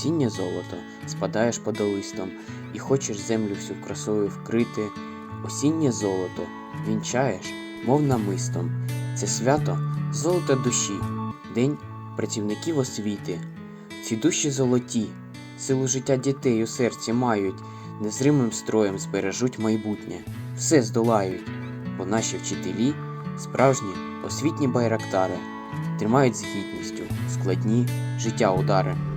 осіннє золото, спадаєш подолистом і хочеш землю всю красою вкрити. Осіннє золото вінчаєш, мов намистом. Це свято золото душі, день працівників освіти. Ці душі золоті, силу життя дітей у серці мають, незримим строєм збережуть майбутнє, все здолають, бо наші вчителі справжні освітні байрактари тримають з гідністю складні життя удари.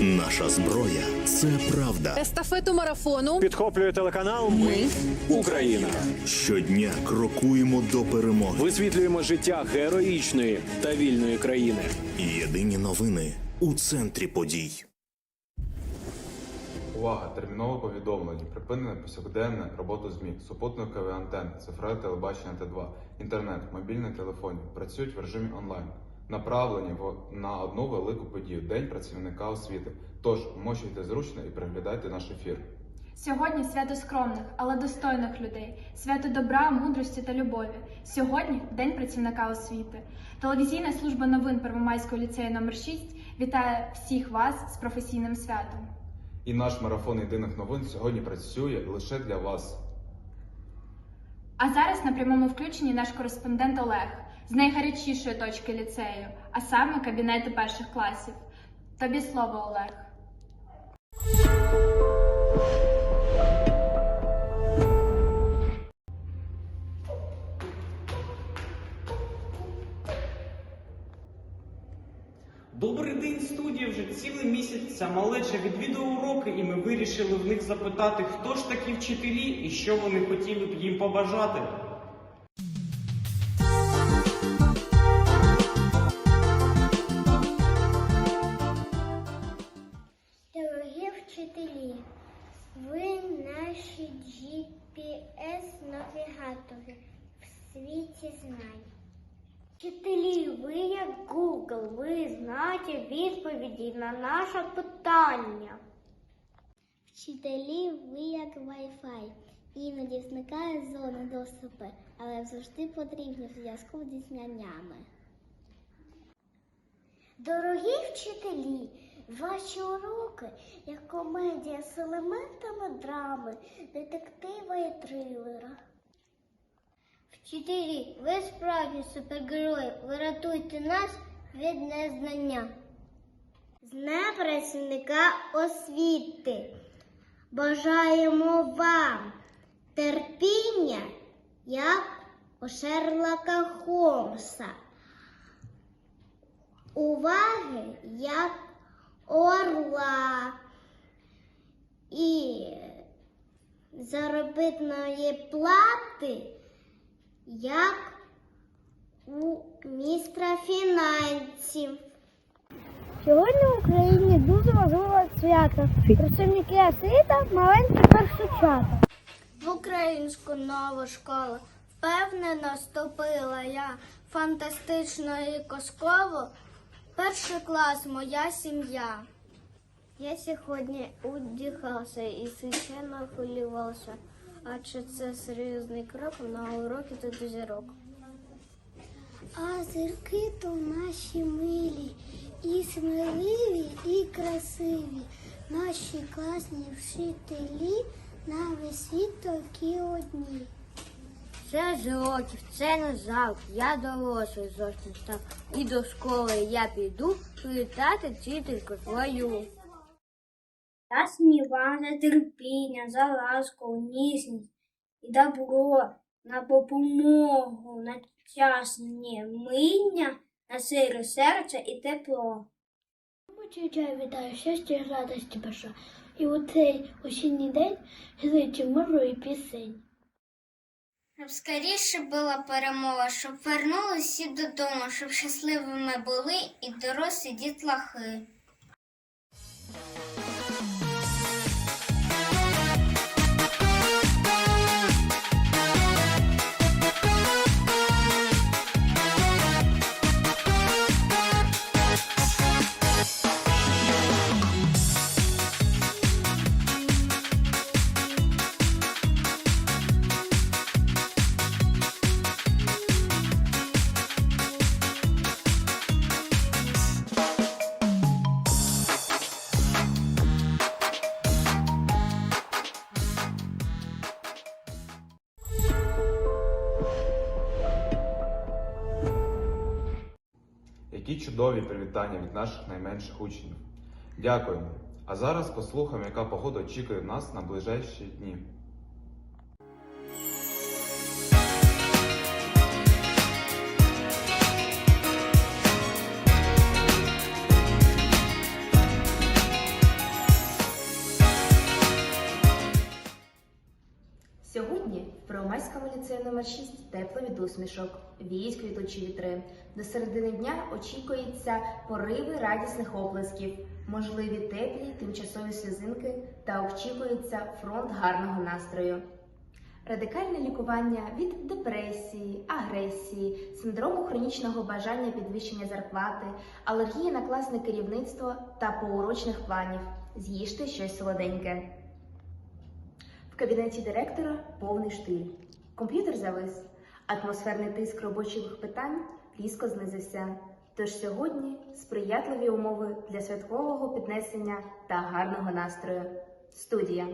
Наша зброя це правда. Естафету марафону Підхоплює телеканал Ми Україна. Щодня крокуємо до перемоги. Висвітлюємо життя героїчної та вільної країни. Єдині новини у центрі подій. Увага! Термінове повідомлення. Припинене повсякденне роботу ЗМІ, супутникові антенни, цифрове телебачення Т2, інтернет, мобільний телефон працюють в режимі онлайн. Направлені на одну велику подію День працівника освіти. Тож вмощуйте зручно і переглядайте наш ефір. Сьогодні свято скромних, але достойних людей, свято добра, мудрості та любові. Сьогодні День працівника освіти. Телевізійна служба новин Первомайського ліцею номер 6 вітає всіх вас з професійним святом. І наш марафон єдиних новин сьогодні працює лише для вас. А зараз на прямому включенні наш кореспондент Олег з найгарячішої точки ліцею, а саме кабінети перших класів. Тобі слово, Олег. Добрий день, студія. Вже цілий місяць ця малеча відвідує уроки, і ми вирішили в них запитати, хто ж такі вчителі і що вони хотіли б їм побажати. Ви наші GPS-навігатори в світі знань. Вчителі, ви як Google, ви знаєте відповіді на наше питання. Вчителі, ви як Wi-Fi. Іноді зникає зона доступу, але завжди потрібні в зв'язку зі знаннями. Дорогі вчителі, ваші уроки як комедія з елементами драми, детектива і трилера. Вчителі, ви справді супергерої, ви рятуйте нас від незнання. З працівника освіти. Бажаємо вам терпіння, як у Шерлока Холмса уваги як орла і заробітної плати як у міністра фінансів. Сьогодні в Україні дуже важливе свято. Працівники освіта маленькі першочата. В українську нову школу впевнено вступила я фантастично і казково. Перший клас моя сім'я. Я сьогодні удихався і звичайно хвилювався. А чи це серйозний крок на уроки та до зірок? А зірки то наші милі, і сміливі, і красиві. Наші класні вчителі на весь світ такі одні. Це з це не завк, я дорослий зовсім став. І до школи я піду привітати вчительку свою. Я сміла за терпіння, за ласку, ніжність і добро, на допомогу, на часні миння, на сире серце і тепло. Чай вітаю щастя і радості бажаю. І у цей осінній день зичу миру і пісень. Щоб скоріше була перемога, щоб вернулися всі додому, щоб щасливими були і дорослі дітлахи. Чудові привітання від наших найменших учнів. Дякуємо. А зараз послухаємо, яка погода очікує нас на ближайші дні. Сьогодні в Первомайському ліцеї номер 6 тепло від усмішок, віють квітучі вітри. До середини дня очікується пориви радісних оплесків, можливі теплі тимчасові сльозинки та очікується фронт гарного настрою. Радикальне лікування від депресії, агресії, синдрому хронічного бажання підвищення зарплати, алергії на класне керівництво та поурочних планів. З'їжте щось солоденьке. Кабінеті директора повний штиль. Комп'ютер завис. Атмосферний тиск робочих питань різко знизився. Тож сьогодні сприятливі умови для святкового піднесення та гарного настрою. Студія.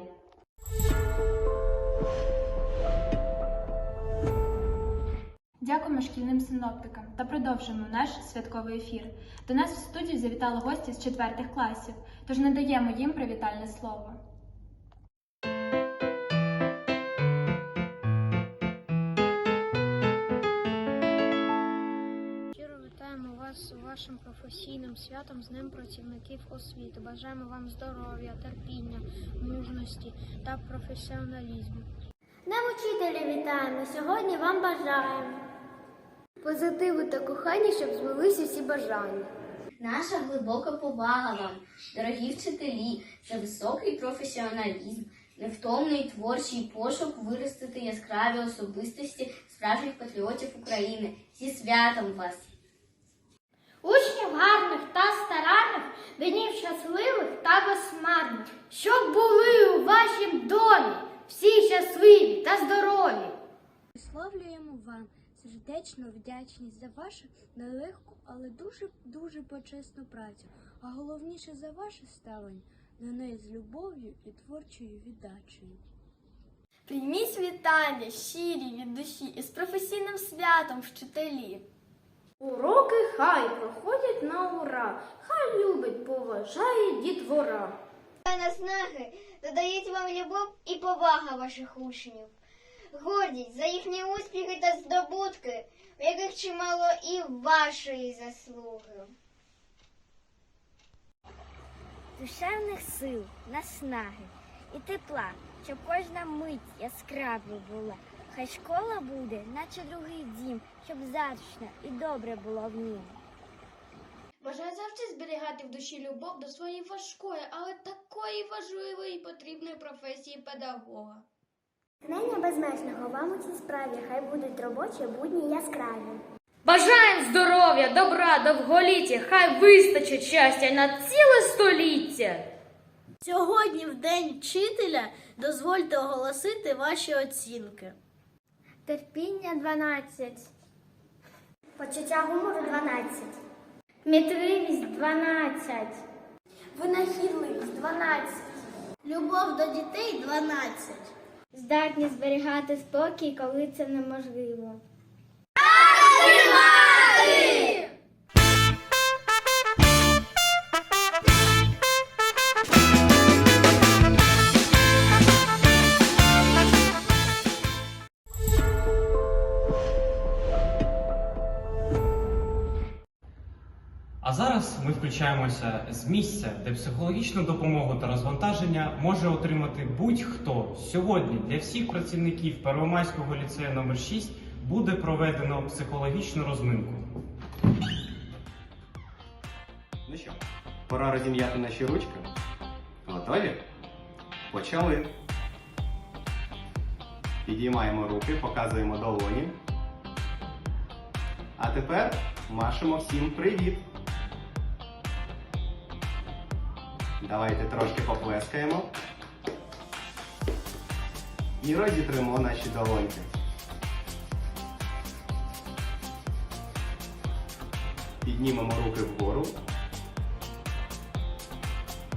Дякуємо шкільним синоптикам та продовжуємо наш святковий ефір. До нас в студію завітали гості з четвертих класів, тож надаємо їм привітальне слово. Вашим професійним святом з Днем працівників освіти. Бажаємо вам здоров'я, терпіння, мужності та професіоналізму. Нам учителі вітаємо. Сьогодні вам бажаємо. Позитиву та кохання, щоб збулися всі бажання. Наша глибока повага вам, дорогі вчителі, за високий професіоналізм, невтомний творчий пошук виростити яскраві особистості справжніх патріотів України. Зі святом вас! Учнів гарних та старанних, днів щасливих та безсмертних, щоб були у вашім домі всі щасливі та здорові. Висловлюємо вам сердечну вдячність за вашу нелегку, але дуже дуже почесну працю, а головніше за ваше ставлення до неї з любов'ю і творчою віддачею. Прийміть вітання щирі від душі і з професійним святом вчителі. Уроки хай проходять на ура, хай любить, поважає дітвора. Наснаги додають вам любов і повага ваших учнів, гордість за їхні успіхи та здобутки, в яких чимало і вашої заслуги. Душевних сил, наснаги і тепла, щоб кожна мить яскравою була. Хай школа буде, наче другий дім, щоб затишно і добре було в ній. Бажаю завжди зберігати в душі любов до своєї важкої, але такої важливої і потрібної професії педагога. Натхнення безмежного вам у цій справі, хай будуть робочі будні яскраві. Бажаємо здоров'я, добра, довголіття, хай вистачить щастя на ціле століття. Сьогодні, в день вчителя, дозвольте оголосити ваші оцінки. Терпіння 12. Почуття гумору 12. Мітливість 12. Винахідливість 12. Любов до дітей 12. Здатність зберігати спокій, коли це неможливо. Зараз включаємося з місця, де психологічну допомогу та розвантаження може отримати будь-хто. Сьогодні для всіх працівників Первомайського ліцею номер 6 буде проведено психологічну розминку. Ну що, пора розім'яти наші ручки. Готові? Почали. Підіймаємо руки, показуємо долоні. А тепер машемо всім привіт. Давайте трошки поплескаємо. І розітримо наші долоньки. Піднімемо руки вгору.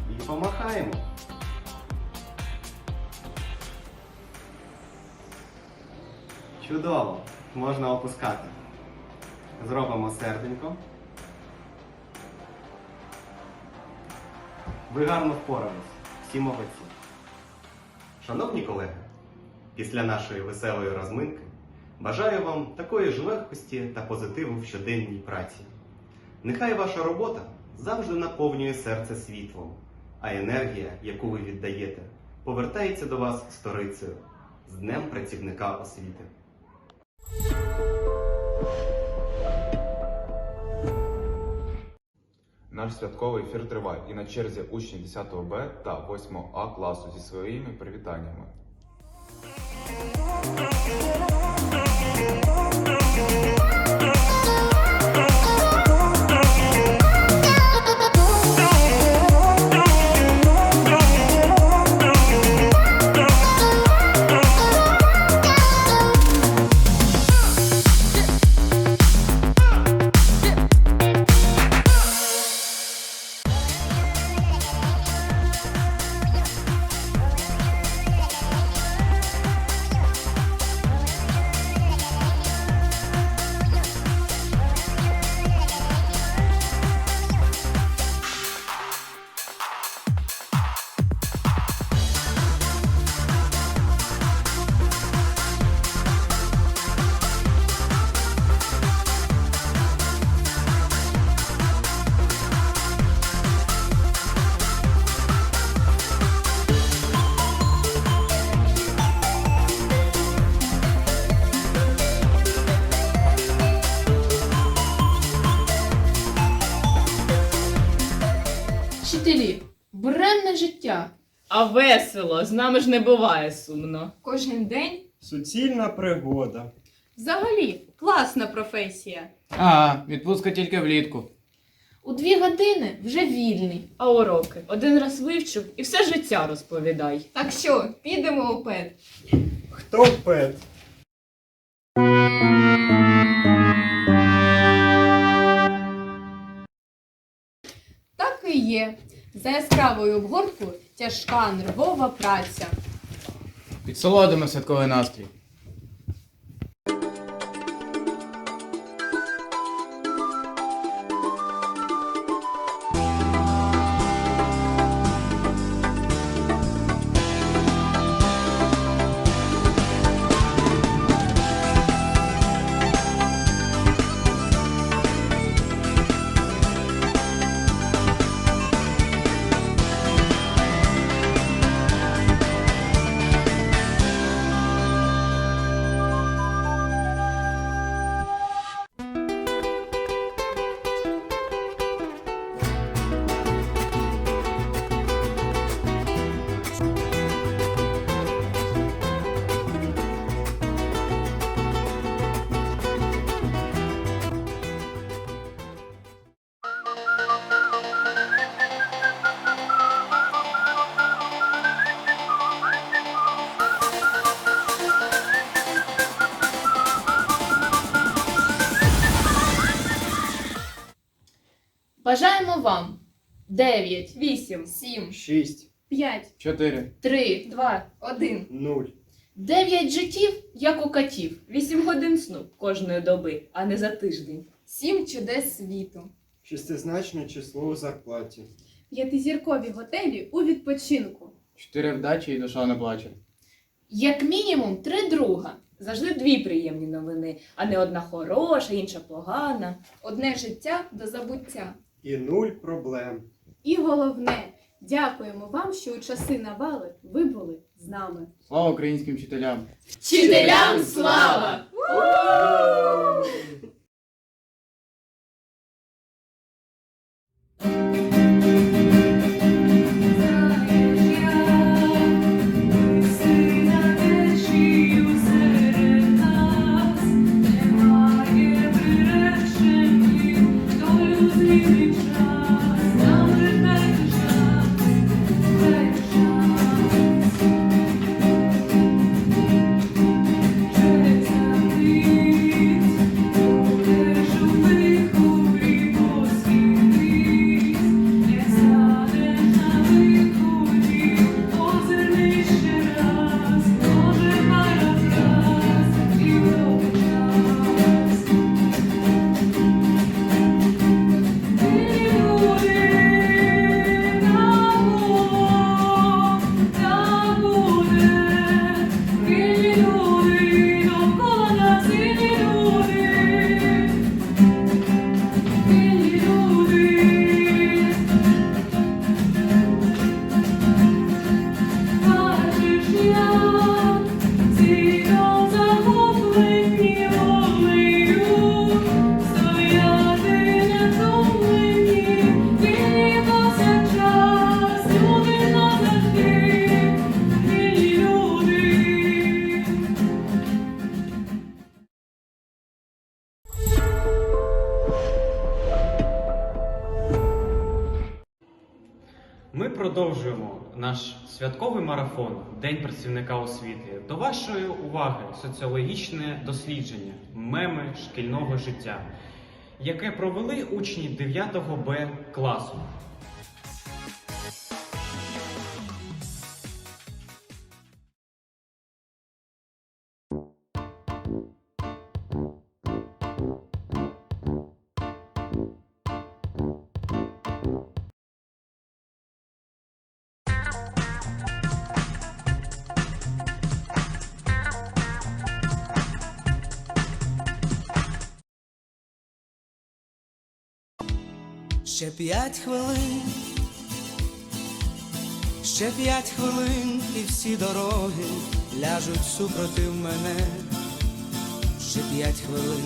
І помахаємо. Чудово! Можна опускати. Зробимо серденько. Ви гарно впорались. Всі молодці. Шановні колеги, після нашої веселої розминки бажаю вам такої ж легкості та позитиву в щоденній праці. Нехай ваша робота завжди наповнює серце світлом, а енергія, яку ви віддаєте, повертається до вас сторицею з Днем працівника освіти. Наш святковий ефір триває і на черзі учні 10 Б та 8 А класу зі своїми привітаннями. А весело, з нами ж не буває сумно. Кожен день Суцільна пригода. взагалі класна професія. А, відпустка тільки влітку. У дві години вже вільний, а уроки один раз вивчив і все життя розповідай. Так що, підемо у ПЕД? Хто пет? Так і є. За яскравою обгорткою тяжка нервова праця. Підсолодимо святковий настрій. Вам 9, 8, 7, Шість. 5, Чотири. 3, 2, 1. Нуль. 9 життів, як у котів. 8 годин сну кожної доби, а не за тиждень. 7 чудес світу. Шестизначне число у зарплаті. П'ятизіркові готелі у відпочинку. Чотири вдачі і душа не плаче. Як мінімум три друга. Завжди дві приємні новини, а не одна хороша, інша погана. Одне життя до забуття. І нуль проблем. І головне, дякуємо вам, що у часи навали ви були з нами. Слава українським вчителям! Вчителям слава! День працівника освіти. До вашої уваги соціологічне дослідження меми шкільного життя, яке провели учні 9 Б класу. Ще п'ять хвилин, ще п'ять хвилин, і всі дороги ляжуть супротив мене. Ще п'ять хвилин.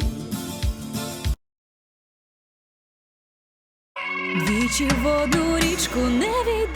Двічі воду річку не війдеш,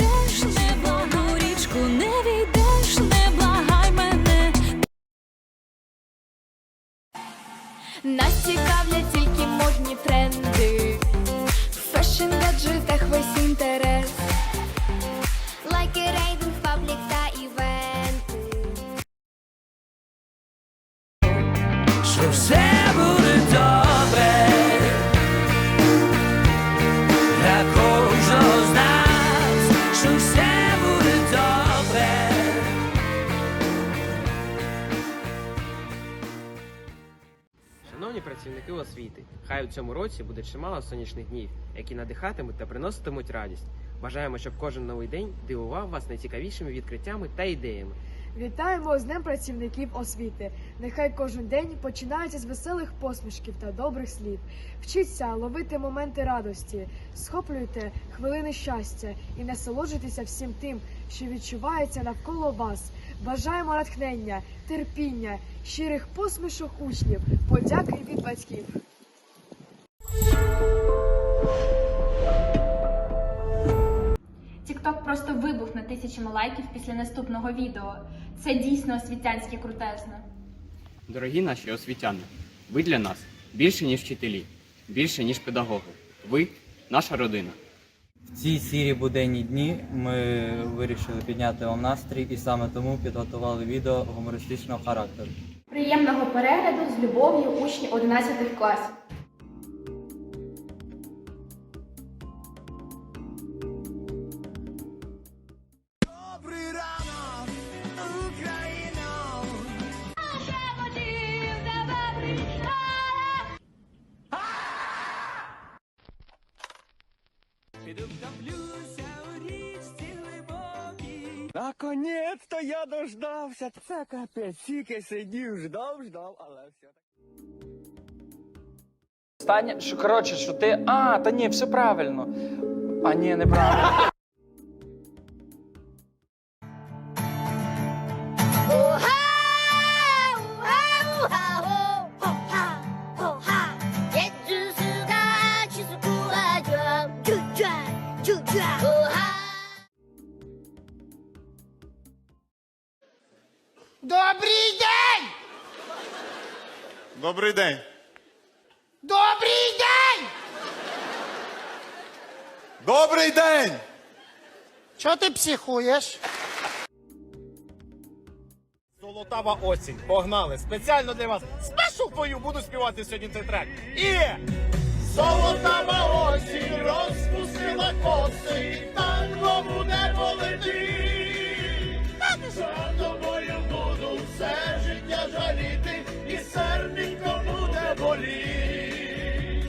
Шановні працівники освіти, хай у цьому році буде чимало сонячних днів, які надихатимуть та приноситимуть радість. Бажаємо, щоб кожен новий день дивував вас найцікавішими відкриттями та ідеями. Вітаємо з Днем працівників освіти. Нехай кожен день починається з веселих посмішків та добрих слів. Вчіться ловити моменти радості, схоплюйте хвилини щастя і насолоджуйтеся всім тим, що відчувається навколо вас. Бажаємо натхнення, терпіння, щирих посмішок учнів, подяки від батьків. Тікток просто вибухне тисячами лайків після наступного відео. Це дійсно освітянське крутезно. Дорогі наші освітяни, ви для нас більше, ніж вчителі, більше, ніж педагоги. Ви наша родина. В ці сірі буденні дні ми вирішили підняти вам настрій і саме тому підготували відео гумористичного характеру. Приємного перегляду з любов'ю учні 11 класів. Наконець-то я дождався. Це капець, тільки сидів, ждав, ждав, але все так. Останнє, що коротше, що ти. А, та ні, все правильно. А ні, неправильно. Психуєш? Золотава осінь. Погнали. Спеціально для вас. Спешу твою буду співати сьогодні цей трек. І. Золотава осінь розпустила коси, і танго буде полети. За тобою буду все життя жаліти, і серденько буде боліти.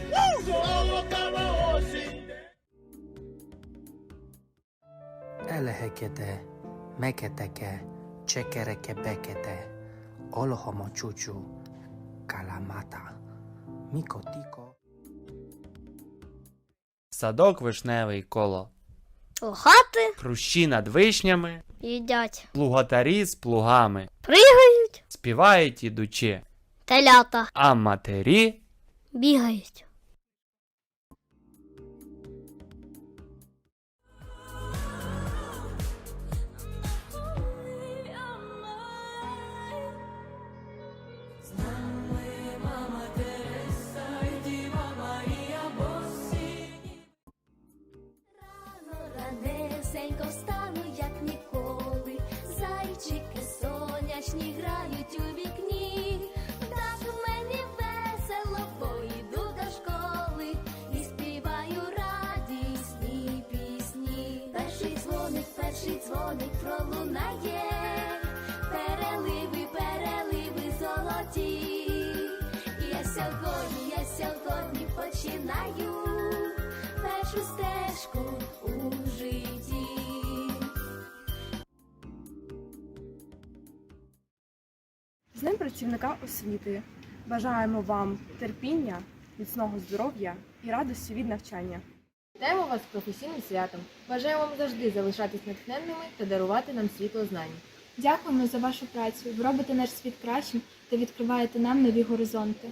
Золотава Елегекете, мекетеке, чекерекебекете, olohомочучу, каламата, мікотіко. Садок вишневий коло. Лохати Хрущі над вишнями, їдять, плуготарі з плугами. пригають, Співають ідучи, телята а матері бігають. Сьогодні, я сьогодні починаю першу стежку у житті. З Днем працівника освіти бажаємо вам терпіння, міцного здоров'я і радості від навчання. Вітаємо вас з професійним святом. Бажаємо вам завжди залишатись натхненними та дарувати нам світло знань. Дякуємо за вашу працю. Ви робите наш світ кращим та відкриваєте нам нові горизонти.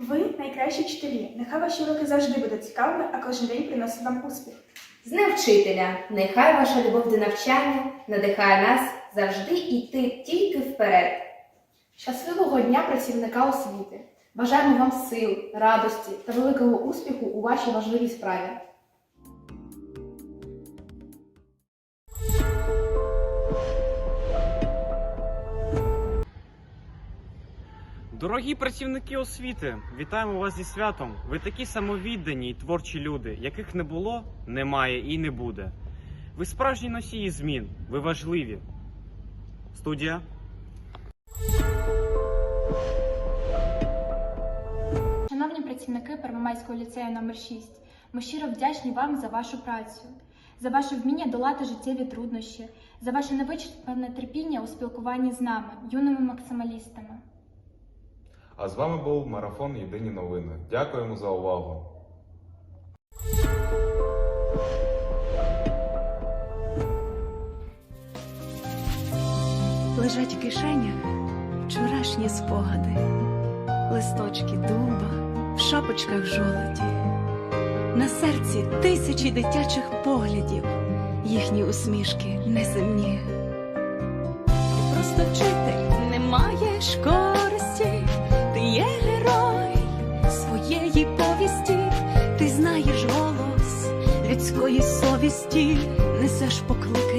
Ви найкращі вчителі. Нехай ваші уроки завжди будуть цікавими, а кожен день приносить вам успіх. З Днем вчителя! Нехай ваша любов до навчання надихає нас завжди йти тільки вперед. Щасливого дня працівника освіти! Бажаємо вам сил, радості та великого успіху у вашій важливій справі. Дорогі працівники освіти, вітаємо вас зі святом. Ви такі самовіддані й творчі люди, яких не було, немає і не буде. Ви справжні носії змін, ви важливі. Студія. Шановні працівники Первомайського ліцею номер 6 ми щиро вдячні вам за вашу працю, за ваше вміння долати життєві труднощі, за ваше невичерпане терпіння у спілкуванні з нами, юними максималістами. А з вами був марафон Єдині новини. Дякуємо за увагу. Лежать в кишенях вчорашні спогади, листочки дуба в шапочках жолоді, на серці тисячі дитячих поглядів, їхні усмішки неземні. Ти просто вчитель, не маєш людської несеш поклик.